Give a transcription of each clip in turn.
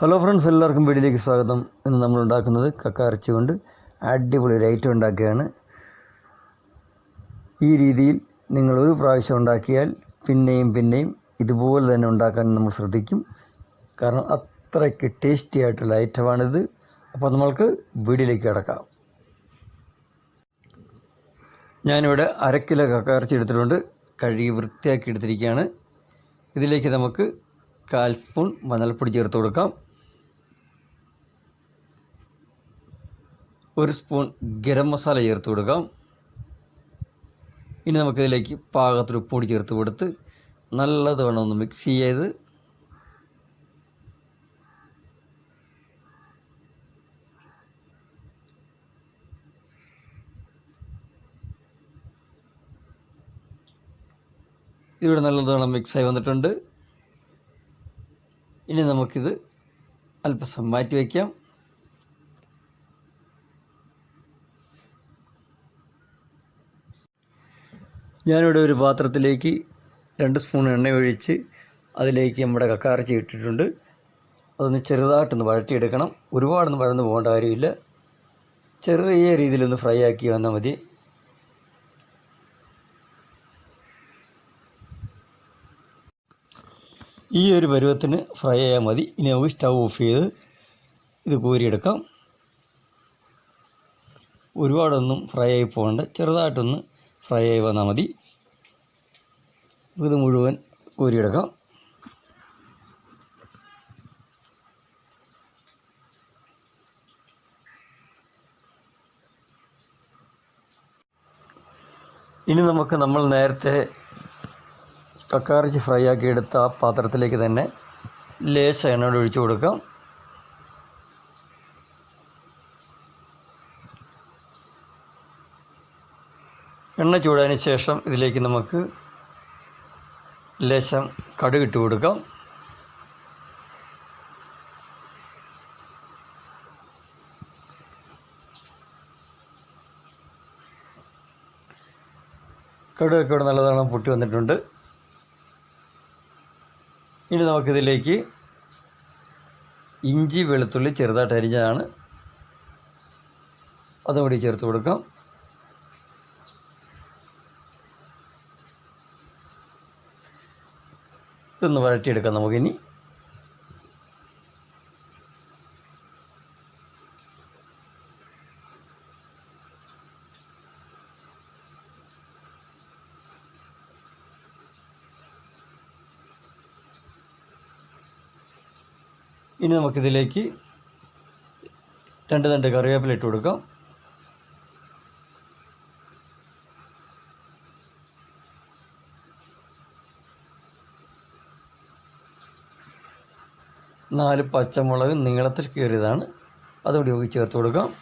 Hello friends എല്ലാവർക്കും വീഡിയോയിലേക്ക് സ്വാഗതം. ഇന്ന് നമ്മൾ ഉണ്ടാക്കുന്നത് കക്ക അരച്ചുകൊണ്ട് കൊണ്ട് അടിപൊളി ഒരു ഉണ്ടാക്കുകയാണ് ഈ രീതിയിൽ നിങ്ങൾ ഒരു പ്രാവശ്യം ഉണ്ടാക്കിയാൽ പിന്നെയും പിന്നെയും ഇതുപോലെ തന്നെ ഉണ്ടാക്കാൻ നമ്മൾ ശ്രദ്ധിക്കും. കാരണം അത്രയ്ക്ക് ടേസ്റ്റി ആയിട്ടുള്ള ഐറ്റമാണിത് അപ്പോൾ നമ്മൾക്ക് വീഡിയോയിലേക്ക് കിടക്കാം. ഞാനിവിടെ അരക്കിലോ കിലോ കക്ക അരച്ച് എടുത്തിട്ടുണ്ട്. കഴുകി വൃത്തിയാക്കി എടുത്തിരിക്കുകയാണ്. ഇതിലേക്ക് നമുക്ക് കാൽ സ്പൂൺ മഞ്ഞൾപ്പൊടി ചേർത്ത് കൊടുക്കാം. ഒരു സ്പൂൺ ഗരം മസാല ചേർത്ത് കൊടുക്കാം. ഇനി നമുക്കിതിലേക്ക് പാകത്തിന് ഉപ്പൊടി ചേർത്ത് കൊടുത്ത് നല്ലതുവണ്ണം ഒന്ന് മിക്സ് ചെയ്ത് ഇവിടെ നല്ലതുവണ്ണം മിക്സായി വന്നിട്ടുണ്ട്. ഇനി നമുക്കിത് അല്പസം മാറ്റി വയ്ക്കാം. ഞാനിവിടെ ഒരു പാത്രത്തിലേക്ക് രണ്ട് സ്പൂൺ എണ്ണ ഒഴിച്ച് അതിലേക്ക് നമ്മുടെ കക്കാറച്ചി ഇട്ടിട്ടുണ്ട്. അതൊന്ന് ചെറുതായിട്ടൊന്ന് വഴറ്റിയെടുക്കണം. ഒരുപാടൊന്നും വഴന്ന് പോകേണ്ട കാര്യമില്ല. ചെറിയ രീതിയിലൊന്ന് ഫ്രൈ ആക്കി വന്നാൽ മതി. ഈ ഒരു പരുവത്തിന് ഫ്രൈ ആയാൽ മതി. ഇനി നമുക്ക് സ്റ്റൗ ഓഫ് ചെയ്ത് ഇത് കോരിയെടുക്കാം. ഒരുപാടൊന്നും ഫ്രൈ ആയി പോകേണ്ട. ചെറുതായിട്ടൊന്ന് ഫ്രൈ ആയി വന്നാൽ മതി. ഇത് മുഴുവൻ കോരിയെടുക്കാം. ഇനി നമുക്ക് നമ്മൾ നേരത്തെ കക്കാറിച്ച് ഫ്രൈ ആക്കി എടുത്ത ആ പാത്രത്തിലേക്ക് തന്നെ ലേശ എണ്ണ ഒഴിച്ചു കൊടുക്കാം. എണ്ണ ചൂടായതിന് ശേഷം ഇതിലേക്ക് നമുക്ക് ലേശം കടുകിട്ട് കൊടുക്കാം. കടുകൊക്കെ ഇവിടെ നല്ലതാണ് പൊട്ടി വന്നിട്ടുണ്ട്. ഇനി നമുക്കിതിലേക്ക് ഇഞ്ചി വെളുത്തുള്ളി ചെറുതായിട്ട് അരിഞ്ഞതാണ്. അതും കൂടി ചേർത്ത് കൊടുക്കാം. ഇതൊന്ന് വരട്ടിയെടുക്കാം നമുക്കിനി. ഇനി നമുക്കിതിലേക്ക് രണ്ട് രണ്ട് കറിവേപ്പില ഇട്ട് കൊടുക്കാം. നാല് പച്ചമുളക് നീളത്തിൽ കീറിയതാണ്. അതുകൂടി നമുക്ക് ചേർത്ത് കൊടുക്കാം.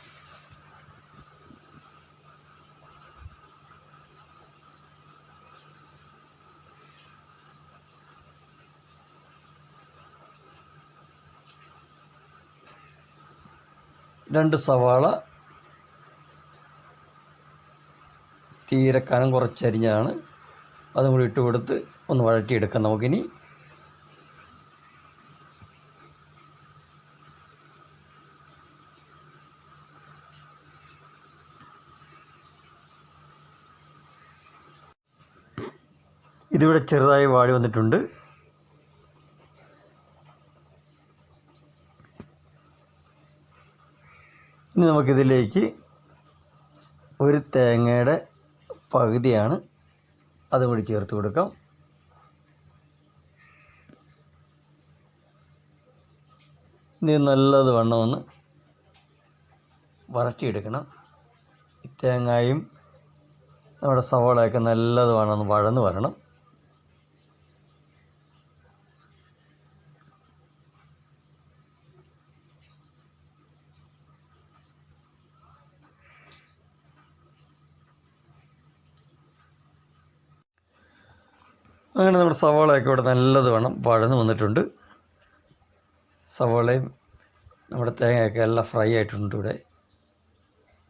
രണ്ട് സവാള തീരെ കനം കുറച്ചരിഞ്ഞാണ്. അതും കൂടി ഇട്ട് കൊടുത്ത് ഒന്ന് വഴറ്റിയെടുക്കാം നമുക്കിനി. ഇതിവിടെ ചെറുതായി വാടി വന്നിട്ടുണ്ട്. ഇനി നമുക്കിതിലേക്ക് ഒരു തേങ്ങയുടെ പകുതിയാണ് അതും കൂടി ചേർത്ത് കൊടുക്കാം. ഇനി നല്ലത് വണ്ണം ഒന്ന് വഴറ്റിയെടുക്കണം. ഈ തേങ്ങായും നമ്മുടെ സവാളയൊക്കെ നല്ലത് വേണം ഒന്ന് വഴന്ന് വരണം. അങ്ങനെ നമ്മുടെ സവാളയൊക്കെ ഇവിടെ നല്ലത് വേണം. പഴന്ന് വന്നിട്ടുണ്ട്. സവാളയും നമ്മുടെ തേങ്ങയൊക്കെ എല്ലാം ഫ്രൈ ആയിട്ടുണ്ട് ഇവിടെ.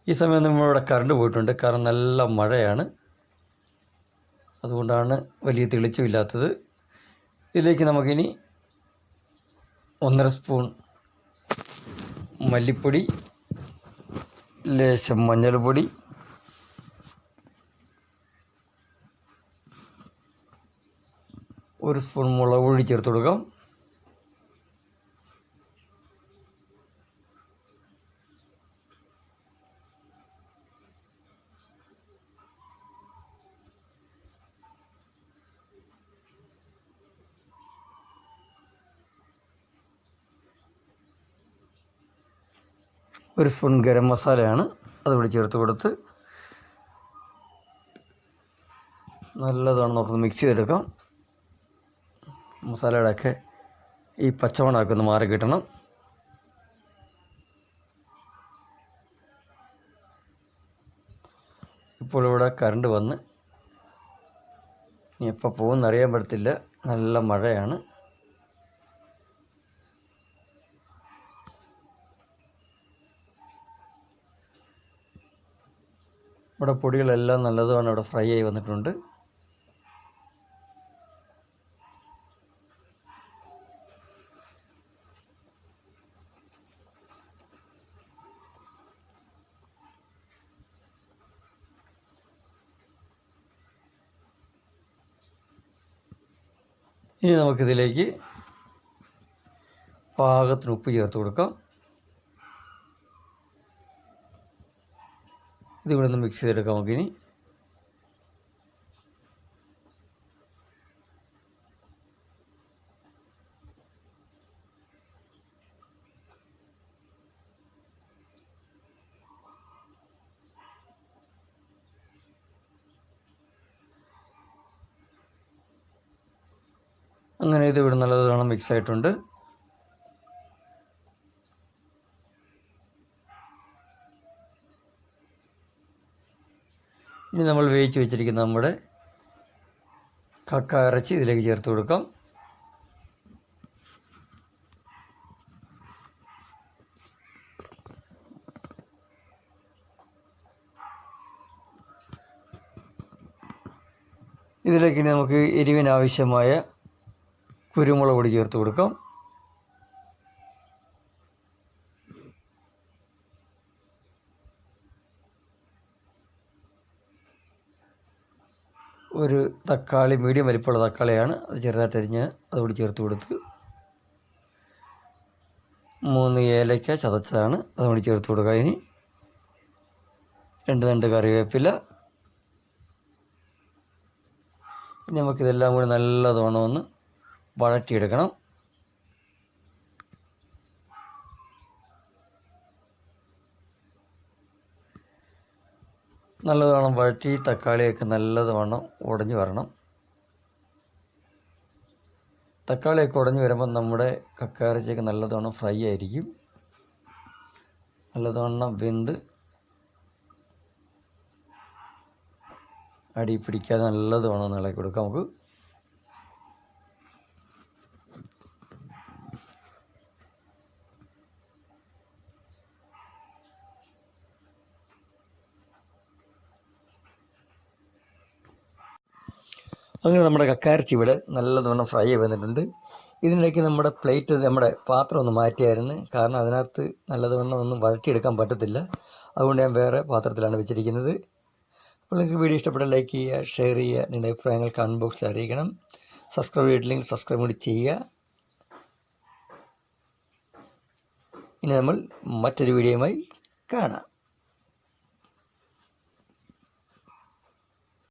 ഈ സമയം നമ്മളിവിടെ കറണ്ട് പോയിട്ടുണ്ട്. കാരണം നല്ല മഴയാണ്. അതുകൊണ്ടാണ് വലിയ തെളിച്ചമില്ലാത്തത്. ഇതിലേക്ക് നമുക്കിനി ഒന്നര സ്പൂൺ മല്ലിപ്പൊടി ലേശം മഞ്ഞൾപ്പൊടി ഒരു സ്പൂൺ മുളക് പൊടി ചേർത്ത് കൊടുക്കാം. ഒരു സ്പൂൺ ഗരം മസാലയാണ് അതുകൂടി ചേർത്ത് കൊടുത്ത് നല്ലതാണ് നമുക്ക് മിക്സ് ചെയ്തെടുക്കാം. മസാലയുടെ ഒക്കെ ഈ പച്ചമണമൊക്കെ ഒന്ന് മാറി കിട്ടണം. ഇപ്പോൾ ഇവിടെ കറണ്ട് വന്ന് ഇനി എപ്പോൾ പോകുമെന്ന് അറിയാൻ പറ്റത്തില്ല. നല്ല മഴയാണ്. ഇവിടെ പൊടികളെല്ലാം നല്ലതുമാണ്. ഇവിടെ ഫ്രൈ ആയി വന്നിട്ടുണ്ട്. ഇനി നമുക്കിതിലേക്ക് പാകത്തിന് ഉപ്പ് ചേർത്ത് കൊടുക്കാം. ഇതിവിടെ ഒന്ന് മിക്സ് ചെയ്തെടുക്കാം നമുക്കിനി. അങ്ങനെ ഇത് ഇവിടെ നല്ലതാണ് മിക്സ് ആയിട്ടുണ്ട്. ഇനി നമ്മൾ വേവിച്ച് വെച്ചിരിക്കുന്ന നമ്മുടെ കക്ക ഇറച്ചി ഇതിലേക്ക് ചേർത്ത് കൊടുക്കാം. ഇതിലേക്ക് ഇനി നമുക്ക് എരിവിനാവശ്യമായ കുരുമുളക് പൊടി ചേർത്ത് കൊടുക്കാം. ഒരു തക്കാളി മീഡിയം വലിപ്പമുള്ള തക്കാളിയാണ് അത് ചെറുതായിട്ട് അരിഞ്ഞ് അതുകൂടി ചേർത്ത് കൊടുത്ത് മൂന്ന് ഏലയ്ക്ക ചതച്ചതാണ്. അതുകൂടി ചേർത്ത് കൊടുക്കുക ഇനി. രണ്ട് രണ്ട് കറിവേപ്പില. നമുക്കിതെല്ലാം കൂടി നല്ലതോണം ഒന്ന് വഴറ്റിയെടുക്കണം. നല്ലതോണം വഴറ്റി തക്കാളിയൊക്കെ നല്ലതോണം ഉടഞ്ഞു വരണം. തക്കാളിയൊക്കെ ഉടഞ്ഞു വരുമ്പോൾ നമ്മുടെ കക്കാരച്ചൊക്കെ നല്ലതോണം ഫ്രൈ ആയിരിക്കും. നല്ലതോണം വെന്ത് അടി പിടിക്കാതെ നല്ലതോണം ഇളക്കി കൊടുക്കാം. നമുക്ക് അങ്ങനെ നമ്മുടെ കക്കാരച്ചി ഇവിടെ നല്ലതുവണ്ണം ഫ്രൈ ആയി വന്നിട്ടുണ്ട്. ഇതിനിടയ്ക്ക് നമ്മുടെ പ്ലേറ്റ് നമ്മുടെ പാത്രം ഒന്ന് മാറ്റിയായിരുന്നു. കാരണം അതിനകത്ത് നല്ലതുവണ്ണം ഒന്നും വഴറ്റിയെടുക്കാൻ പറ്റത്തില്ല. അതുകൊണ്ട് ഞാൻ വേറെ പാത്രത്തിലാണ് വെച്ചിരിക്കുന്നത്. അപ്പോൾ നിങ്ങൾക്ക് വീഡിയോ ഇഷ്ടപ്പെട്ട ലൈക്ക് ചെയ്യുക ഷെയർ ചെയ്യുക. നിങ്ങളുടെ അഭിപ്രായങ്ങൾ കമന്റ് ബോക്സിൽ അറിയിക്കണം. സബ്സ്ക്രൈബ് ചെയ്തിട്ടില്ലെങ്കിൽ സബ്സ്ക്രൈബ് കൂടി ചെയ്യുക. ഇനി നമ്മൾ മറ്റൊരു വീഡിയോയുമായി കാണാം.